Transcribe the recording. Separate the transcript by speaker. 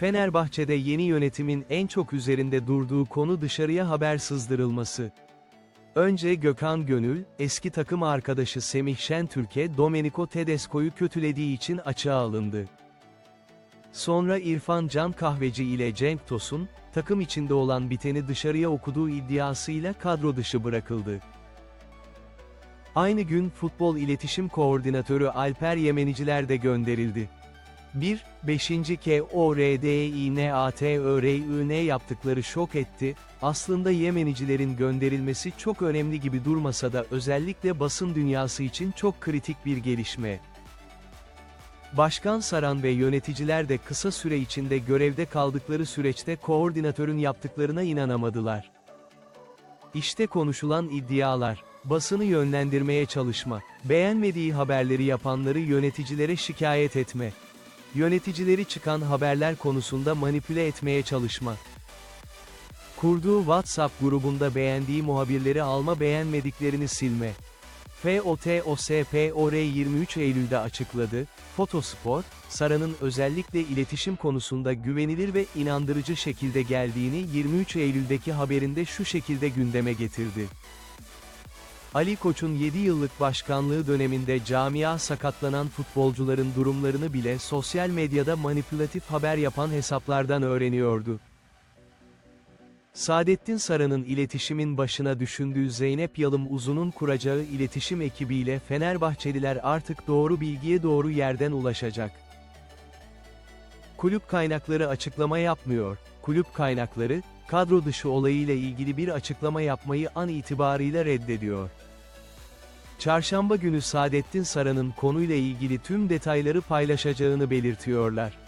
Speaker 1: Fenerbahçe'de yeni yönetimin en çok üzerinde durduğu konu dışarıya haber sızdırılması. Önce Gökhan Gönül, eski takım arkadaşı Semih Şentürk'e Domenico Tedesco'yu kötülediği açığa açığa alındı. Sonra İrfan Can Kahveci ile Cenk Tosun, takım içinde olan biteni dışarıya okuduğu iddiasıyla kadro dışı bırakıldı. Aynı gün Futbol İletişim Koordinatörü Alper Yemeniciler de gönderildi. 1. 5. KORDİNATÖRÜN yaptıkları şok etti, aslında Yemenicilerin gönderilmesi çok önemli gibi durmasa da özellikle basın dünyası için çok kritik bir gelişme. Başkan Saran ve yöneticiler de kısa süre içinde görevde kaldıkları süreçte koordinatörün yaptıklarına inanamadılar. İşte konuşulan iddialar, basını yönlendirmeye çalışma, beğenmediği haberleri yapanları yöneticilere şikayet etme, yöneticileri çıkan haberler konusunda manipüle etmeye çalışma. Kurduğu WhatsApp grubunda beğendiği muhabirleri alma beğenmediklerini silme. FOTOSPOR 23 Eylül'de açıkladı, Fotospor, Sara'nın özellikle iletişim konusunda güvenilir ve inandırıcı şekilde geldiğini 23 Eylül'deki haberinde şu şekilde gündeme getirdi. Ali Koç'un 7 yıllık başkanlığı döneminde camia sakatlanan futbolcuların durumlarını bile sosyal medyada manipülatif haber yapan hesaplardan öğreniyordu. Saadettin Saran'ın iletişimin başına düşündüğü Zeynep Yalım Uzun'un kuracağı iletişim ekibiyle Fenerbahçeliler artık doğru bilgiye doğru yerden ulaşacak. Kulüp kaynakları açıklama yapmıyor. Kulüp kaynakları, kadro dışı olayıyla ilgili bir açıklama yapmayı an itibarıyla reddediyor. Çarşamba günü Saadettin Saran'ın konuyla ilgili tüm detayları paylaşacağını belirtiyorlar.